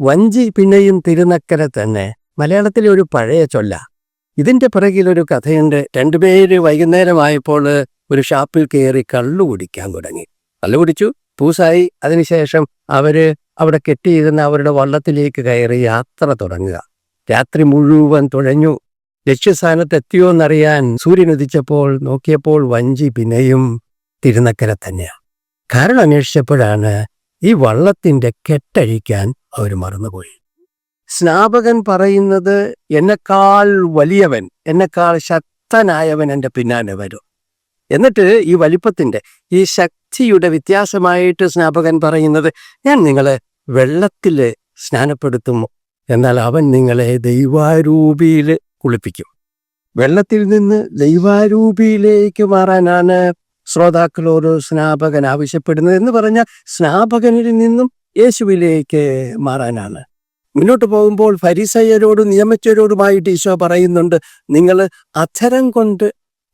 വഞ്ചി പിന്നെയും തിരുനക്കര തന്നെ. മലയാളത്തിലെ ഒരു പഴയ ചൊല്ല. ഇതിന്റെ പിറകിൽ ഒരു കഥയുണ്ട് രണ്ടുപേര് വൈകുന്നേരമായപ്പോൾ ഒരു ഷാപ്പിൽ കയറി കള്ളു കുടിക്കാൻ തുടങ്ങി. കള്ളു കുടിച്ചു പൂസായി. അതിനുശേഷം അവർ അവിടെ കെട്ടിയിരുന്ന അവരുടെ വള്ളത്തിലേക്ക് കയറി യാത്ര തുടങ്ങുക. രാത്രി മുഴുവൻ തുഴഞ്ഞു. ലക്ഷ്യസ്ഥാനത്ത് എത്തിയോ എന്നറിയാൻ സൂര്യൻ ഉദിച്ചപ്പോൾ നോക്കിയപ്പോൾ വഞ്ചി പിന്നെയും തിരുനക്കര തന്നെയാണ് കാരണം അന്വേഷിച്ചപ്പോഴാണ് ഈ വള്ളത്തിന്റെ കെട്ടഴിക്കാൻ അവർ മറന്നുപോയി. സ്നാപകൻ പറയുന്നത് എന്നെക്കാൾ വലിയവൻ എന്നെക്കാൾ ശക്തനായവൻ എന്റെ പിന്നാലെ വരും. എന്നിട്ട് ഈ വലിപ്പത്തിന്റെ ഈ ശക്തിയുടെ വ്യത്യാസമായിട്ട് സ്നാപകൻ പറയുന്നത് ഞാൻ നിങ്ങളെ വെള്ളത്തിൽ സ്നാനപ്പെടുത്തും എന്നാൽ അവൻ നിങ്ങളെ ദൈവാരൂപിയിൽ കുളിപ്പിക്കും. വെള്ളത്തിൽ നിന്ന് ദൈവാരൂപിയിലേക്ക് മാറാനാണ് ശ്രോതാക്കളോട് സ്നാപകൻ ആവശ്യപ്പെടുന്നത് എന്ന് പറഞ്ഞാൽ സ്നാപകനിൽ നിന്നും യേശുവിലേക്ക് മാറാനാണ്. മുന്നോട്ട് പോകുമ്പോൾ ഫരിസയരോടും നിയമച്ചരോടുമായിട്ട് ഈശോ പറയുന്നുണ്ട് നിങ്ങൾ അധരം കൊണ്ട്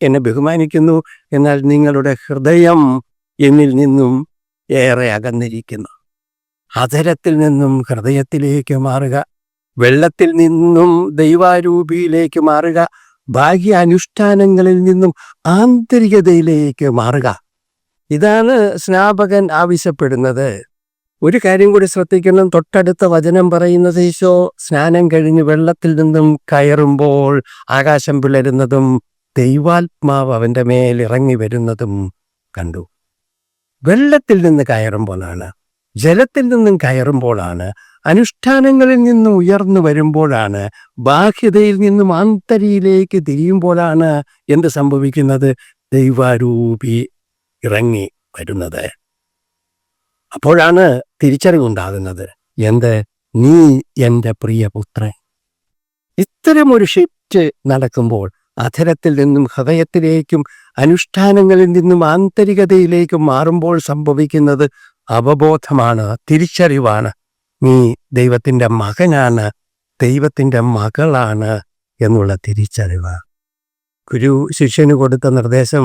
എന്നെ ബഹുമാനിക്കുന്നു എന്നാൽ നിങ്ങളുടെ ഹൃദയം എന്നിൽ നിന്നും ഏറെ അകന്നിരിക്കുന്നു. അധരത്തിൽ നിന്നും ഹൃദയത്തിലേക്ക് മാറുക വെള്ളത്തിൽ നിന്നും ദൈവാരൂപിയിലേക്ക് മാറുക ബാഹ്യ അനുഷ്ഠാനങ്ങളിൽ നിന്നും ആന്തരികതയിലേക്ക് മാറുക. ഇതാണ് സ്നാപകൻ ആവശ്യപ്പെടുന്നത്. ഒരു കാര്യം കൂടി ശ്രദ്ധിക്കണം. തൊട്ടടുത്ത വചനം പറയുന്നത് ഈശോ സ്നാനം കഴിഞ്ഞ് വെള്ളത്തിൽ നിന്നും കയറുമ്പോൾ ആകാശം പിളരുന്നതും ദൈവാത്മാവ് അവന്റെ മേൽ ഇറങ്ങി വരുന്നതും കണ്ടു. വെള്ളത്തിൽ നിന്ന് കയറുമ്പോഴാണ് ജലത്തിൽ നിന്നും കയറുമ്പോഴാണ് അനുഷ്ഠാനങ്ങളിൽ നിന്നും ഉയർന്നു വരുമ്പോഴാണ് ബാഹ്യതയിൽ നിന്നും ആന്തരിയിലേക്ക് തിരിയുമ്പോഴാണ് എന്ത് സംഭവിക്കുന്നത്? ദൈവാരൂപി ഇറങ്ങി വരുന്നത്. അപ്പോഴാണ് തിരിച്ചറിവുണ്ടാകുന്നത്. എന്ത്? നീ എന്റെ പ്രിയപുത്രൻ ഇത്തരമൊരു ഷിഫ്റ്റ് നടക്കുമ്പോൾ അധരത്തിൽ നിന്നും ഹൃദയത്തിലേക്കും അനുഷ്ഠാനങ്ങളിൽ നിന്നും ആന്തരികതയിലേക്കും മാറുമ്പോൾ സംഭവിക്കുന്നത് അവബോധമാണ് തിരിച്ചറിവാണ്. നീ ദൈവത്തിന്റെ മകനാണ് ദൈവത്തിന്റെ മകളാണ് എന്നുള്ള തിരിച്ചറിവ്. ഗുരു ശിഷ്യന് കൊടുത്ത നിർദ്ദേശം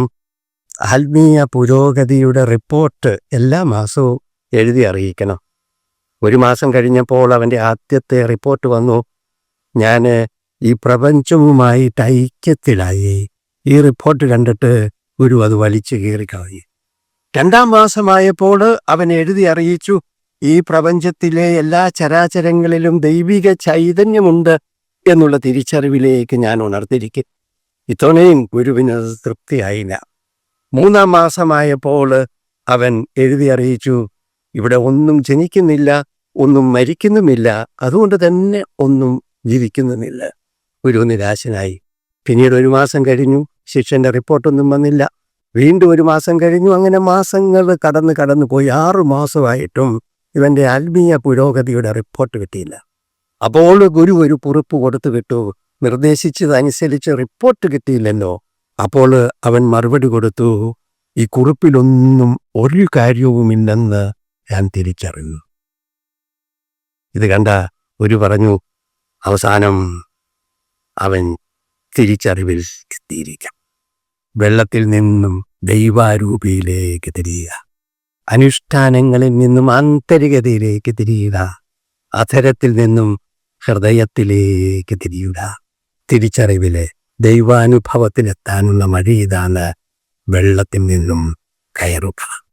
ആത്മീയ പുരോഗതിയുടെ റിപ്പോർട്ട് എല്ലാ മാസവും എഴുതി അറിയിക്കണം. ഒരു മാസം കഴിഞ്ഞപ്പോൾ അവന്റെ ആദ്യത്തെ റിപ്പോർട്ട് വന്നു. ഞാൻ ഈ പ്രപഞ്ചവുമായിട്ട് ഐക്യത്തിലായി. ഈ റിപ്പോർട്ട് കണ്ടിട്ട് ഗുരു അത് വലിച്ചു കീറിക്കളഞ്ഞു രണ്ടാം മാസമായപ്പോൾ അവൻ എഴുതി അറിയിച്ചു ഈ പ്രപഞ്ചത്തിലെ എല്ലാ ചരാചരങ്ങളിലും ദൈവിക ചൈതന്യമുണ്ട് എന്നുള്ള തിരിച്ചറിവിലേക്ക് ഞാൻ ഉണർത്തിരിക്കും ഇത്തവണയും ഗുരുവിന് തൃപ്തിയായില്ല. മൂന്നാം മാസമായപ്പോൾ അവൻ എഴുതി അറിയിച്ചു ഇവിടെ ഒന്നും ജനിക്കുന്നില്ല ഒന്നും മരിക്കുന്നുമില്ല അതുകൊണ്ട് തന്നെ ഒന്നും ജീവിക്കുന്നുമില്ല. ഗുരു നിരാശനായി. പിന്നീട് ഒരു മാസം കഴിഞ്ഞു ശിഷ്യന്റെ റിപ്പോർട്ടൊന്നും വന്നില്ല. വീണ്ടും ഒരു മാസം കഴിഞ്ഞു അങ്ങനെ മാസങ്ങൾ കടന്ന് കടന്നു പോയി. ആറു മാസമായിട്ടും ഇവന്റെ ആത്മീയ പുരോഗതിയുടെ റിപ്പോർട്ട് കിട്ടിയില്ല. അപ്പോൾ ഗുരു ഒരു കുറിപ്പ് കൊടുത്തു വിട്ടു. നിർദ്ദേശിച്ചതനുസരിച്ച് റിപ്പോർട്ട് കിട്ടിയില്ലല്ലോ. അപ്പോൾ അവൻ മറുപടി കൊടുത്തു ഈ കുറിപ്പിലൊന്നും ഒരു കാര്യവുമില്ലെന്ന് ഞാൻ തിരിച്ചറിഞ്ഞു ഇത് കണ്ട ഒരു പറഞ്ഞു അവസാനം അവൻ തിരിച്ചറിവിൽ എത്തിയിരിക്കാം. വെള്ളത്തിൽ നിന്നും ദൈവാരൂപിയിലേക്ക് തിരിയുക. അനുഷ്ഠാനങ്ങളിൽ നിന്നും ആന്തരികതയിലേക്ക് തിരിയുക. അധരത്തിൽ നിന്നും ഹൃദയത്തിലേക്ക് തിരിയുക. തിരിച്ചറിവിലെ ദൈവാനുഭവത്തിലെത്താനുള്ള മഴ ഇതാണ് വെള്ളത്തിൽ നിന്നും കയറുക.